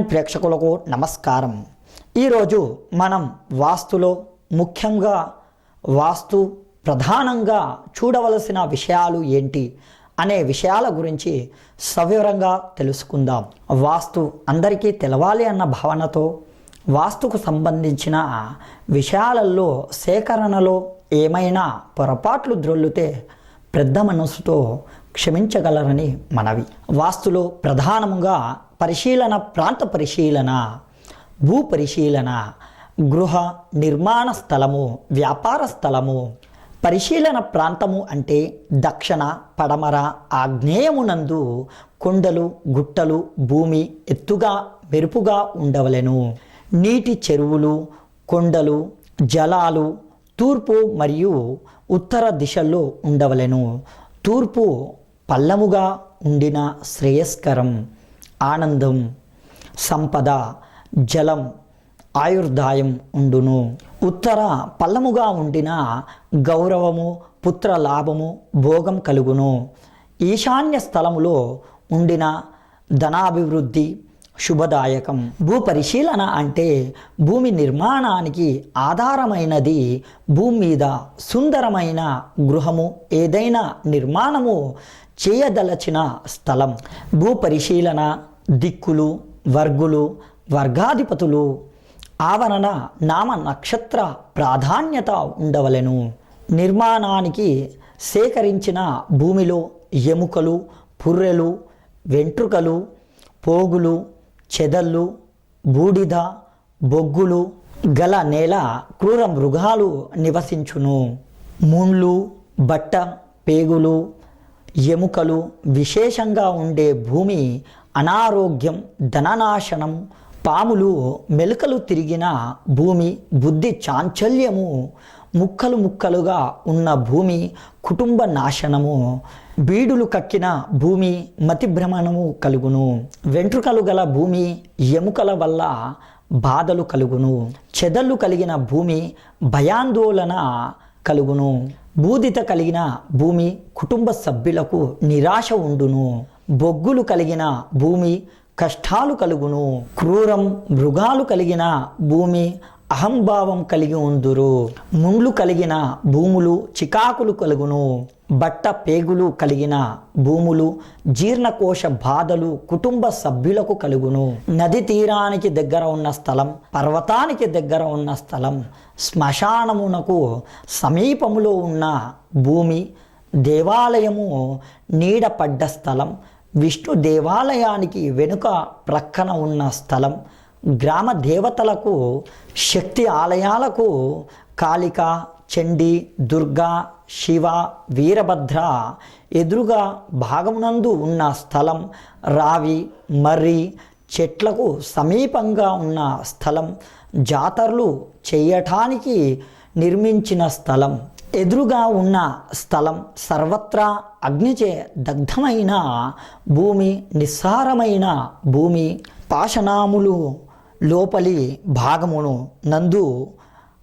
Online ప్రేక్షకులకు నమస్కారం. ఈరోజు మనం వాస్తులో ముఖ్యంగా వాస్తు ప్రధానంగా చూడవలసిన విషయాలు ఏంటి అనే విషయాల గురించి సవివరంగా తెలుసుకుందాం. వాస్తు అందరికీ తెలవాలి అన్న భావనతో వాస్తుకు సంబంధించిన విషయాలలో సేకరణలో ఏమైనా పొరపాట్లు ద్రొల్లితే పెద్ద మనసుతో క్షమించగలరని మనవి. వాస్తులో ప్రధానంగా పరిశీలన ప్రాంత పరిశీలన భూ పరిశీలన గృహ నిర్మాణ స్థలము వ్యాపార స్థలము పరిశీలన ప్రాంతము అంటే దక్షిణ పడమర ఆగ్నేయమునందు కొండలు గుట్టలు భూమి ఎత్తుగా మెరుపుగా ఉండవలెను. నీటి చెరువులు కొండలు జలాలు తూర్పు మరియు ఉత్తర దిశల్లో ఉండవలెను. తూర్పు పల్లముగా ఉండిన శ్రేయస్కరం. ఆనందం సంపద జలం ఆయుర్దాయం ఉండును. ఉత్తర పల్లముగా ఉండిన గౌరవము పుత్ర లాభము భోగం కలుగును. ఈశాన్య స్థలములో ఉండిన ధనాభివృద్ధి శుభదాయకం. భూ పరిశీలన అంటే భూమి నిర్మాణానికి ఆధారమైనది భూమి మీద సుందరమైన గృహము ఏదైనా నిర్మాణము చేయదలచిన స్థలం. భూ పరిశీలన దిక్కులు వర్గులు వర్గాధిపతులు ఆవరణ నామ నక్షత్ర ప్రాధాన్యత ఉండవలెను. నిర్మాణానికి సేకరించిన భూమిలో ఎముకలు పుర్రెలు వెంట్రుకలు పోగులు చెదళ్ళు బూడిద బొగ్గులు గల నేల క్రూర మృగాలు నివసించును. ముండ్లు బట్ట పేగులు ఎముకలు విశేషంగా ఉండే భూమి అనారోగ్యం ధననాశనం పాములు మెలకలు తిరిగిన భూమి బుద్ధి చాంచల్యము ముక్కలు ముక్కలుగా ఉన్న భూమి కుటుంబ నాశనము బీడులు కక్కిన భూమి మతిభ్రమణము కలుగును. వెంట్రుకలు గల భూమి ఎముకల వల్ల బాధలు కలుగును. చెదలు కలిగిన భూమి భయాందోళన కలుగును. బూదిత కలిగిన భూమి కుటుంబ సభ్యులకు నిరాశ ఉండును. బొగ్గులు కలిగిన భూమి కష్టాలు కలుగును. క్రూరం మృగాలు కలిగిన భూమి అహంభావం కలిగి ఉందురు. ముండ్లు కలిగిన భూములు చికాకులు కలుగును. బట్ట పేగులు కలిగిన భూములు జీర్ణకోశ బాధలు కుటుంబ సభ్యులకు కలుగును. నది తీరానికి దగ్గర ఉన్న స్థలం పర్వతానికి దగ్గర ఉన్న స్థలం శ్మశానమునకు సమీపములో ఉన్న భూమి దేవాలయము నీడపడ్డ స్థలం విష్ణు దేవాలయానికి వెనుక ప్రక్కన ఉన్న స్థలం గ్రామ దేవతలకు శక్తి ఆలయాలకు కాళిక చండి దుర్గా శివ వీరభద్ర ఎదురుగా భాగమునందు ఉన్న స్థలం రావి మర్రి చెట్లకు సమీపంగా ఉన్న స్థలం జాతరలు చేయటానికి నిర్మించిన స్థలం. ఎదురుగా ఉన్న స్థలం సర్వత్రా అగ్నిచే దగ్ధమైన భూమి నిస్సారమైన భూమి పాషణాములు లోపలి భాగమును నందు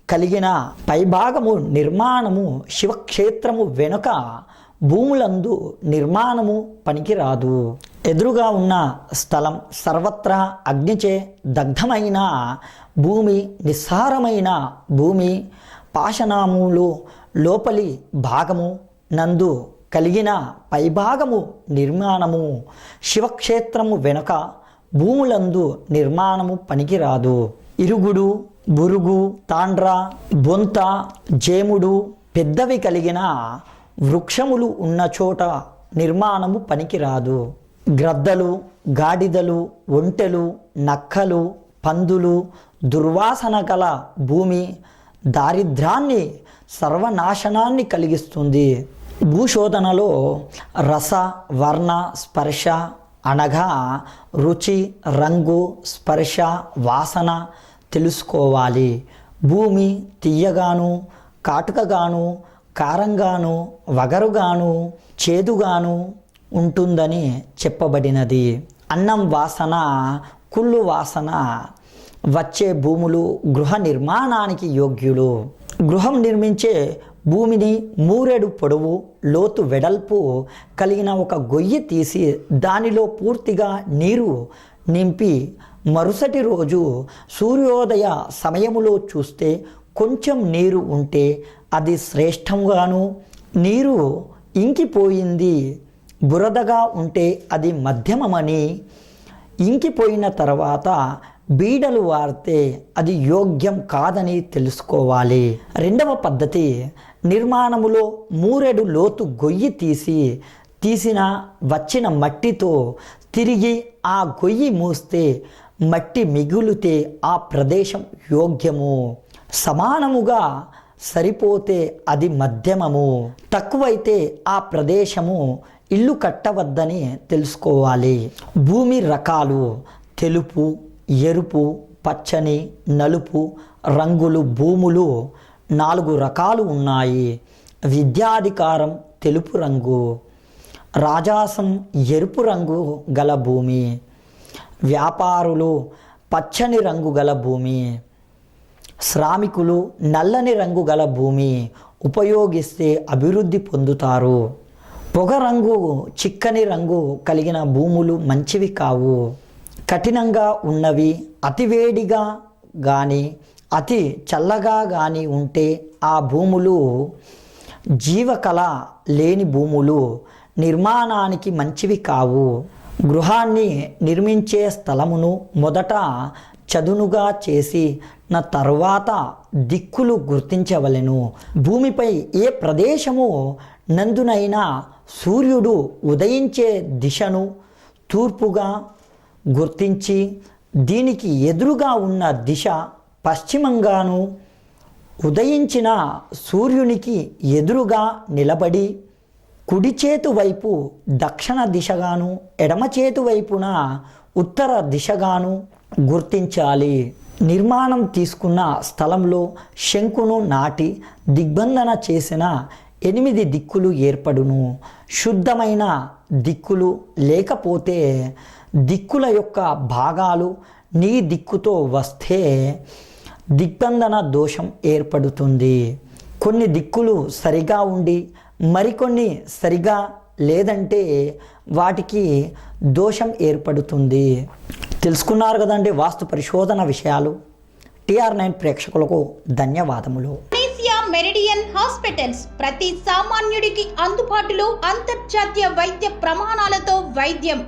కలిగిన పైభాగము నిర్మాణము శివక్షేత్రము వెనుక భూములందు నిర్మాణము పనికిరాదు. ఎదురుగా ఉన్న స్థలం సర్వత్రా అగ్నిచే దగ్ధమైన భూమి నిస్సారమైన భూమి పాషణాములు లోపలి భాగము నందు కలిగిన పైభాగము నిర్మాణము శివక్షేత్రము వెనుక భూములందు నిర్మాణము పనికిరాదు. ఇరుగుడు బురుగు తాండ్ర బొంత జేముడు పెద్దవి కలిగిన వృక్షములు ఉన్న చోట నిర్మాణము పనికిరాదు. గ్రద్దలు గాడిదలు ఒంటెలు నక్కలు పందులు దుర్వాసన గల భూమి దారిద్రాన్ని సర్వనాశనాన్ని కలిగిస్తుంది. భూశోధనలో రస వర్ణ స్పర్శ అనగా రుచి రంగు స్పర్శ వాసన తెలుసుకోవాలి. భూమి తీయగాను కాటుకగాను కారంగాను వగరుగాను చేదుగాను ఉంటుందని చెప్పబడినది. అన్నం వాసన కుళ్ళు వాసన వచ్చే భూములు గృహ నిర్మాణానికి యోగ్యులు. గృహం నిర్మించే భూమిని మూరెడు పొడవు లోతు వెడల్పు కలిగిన ఒక గొయ్యి తీసి దానిలో పూర్తిగా నీరు నింపి మరుసటి రోజు సూర్యోదయ సమయములో చూస్తే కొంచెం నీరు ఉంటే అది శ్రేష్టంగాను. నీరు ఇంకిపోయింది. బురదగా ఉంటే అది మధ్యమమని ఇంకిపోయిన తర్వాత బీడలు వారితే అది యోగ్యం కాదని తెలుసుకోవాలి. రెండవ పద్ధతి నిర్మాణములో మూరెడు లోతు గొయ్యి తీసి తీసిన వచ్చిన మట్టితో తిరిగి ఆ గొయ్యి మూస్తే మట్టి మిగులితే ఆ ప్రదేశం యోగ్యము. సమానముగా సరిపోతే అది మధ్యమము. తక్కువైతే ఆ ప్రదేశము ఇల్లు కట్టవద్దని తెలుసుకోవాలి. భూమి రకాలు తెలుపు ఎరుపు పచ్చని నలుపు రంగులు భూములు నాలుగు రకాలు ఉన్నాయి. విద్యాధికారం తెలుపు రంగు రాజాసం ఎరుపు రంగు గల భూమి వ్యాపారులు పచ్చని రంగు గల భూమి శ్రామికులు నల్లని రంగు గల భూమి ఉపయోగిస్తే అభివృద్ధి పొందుతారు. పొగ రంగు చిక్కని రంగు కలిగిన భూములు మంచివి కావు. కఠినంగా ఉన్నవి అతివేడిగా కానీ అతి చల్లగా కానీ ఉంటే ఆ భూములు జీవకళ లేని భూములు నిర్మాణానికి మంచివి కావు. గృహాన్ని నిర్మించే స్థలమును మొదట చదునుగా చేసి నా తర్వాత దిక్కులు గుర్తించవలెను. భూమిపై ఏ ప్రదేశము నందునైనా సూర్యుడు ఉదయించే దిశను తూర్పుగా గుర్తించి దీనికి ఎదురుగా ఉన్న దిశ పశ్చిమంగాను ఉదయించిన సూర్యునికి ఎదురుగా నిలబడి కుడి చేతు వైపు దక్షిణ దిశగాను ఎడమ చేతు వైపున ఉత్తర దిశగాను గుర్తించాలి. నిర్మాణం తీసుకున్న స్థలంలో శంకును నాటి దిగ్బంధన చేసిన ఎనిమిది దిక్కులు ఏర్పడును. శుద్ధమైన దిక్కులు లేకపోతే దిక్కుల యొక్క భాగాలు నీ దిక్కుతో వస్తే దిగ్బంధన దోషం ఏర్పడుతుంది. కొన్ని దిక్కులు సరిగా ఉండి మరికొన్ని సరిగా లేదంటే వాటికి దోషం ఏర్పడుతుంది. తెలుసుకున్నారు కదండి వాస్తు పరిశోధన విషయాలు. టిఆర్ నైన్ ప్రేక్షకులకు ధన్యవాదములు. మెరిడియన్ హాస్పిటల్స్ ప్రతి సామాన్యుడికి అందుబాటులో అంతర్జాతీయ వైద్య ప్రమాణాలతో వైద్యం.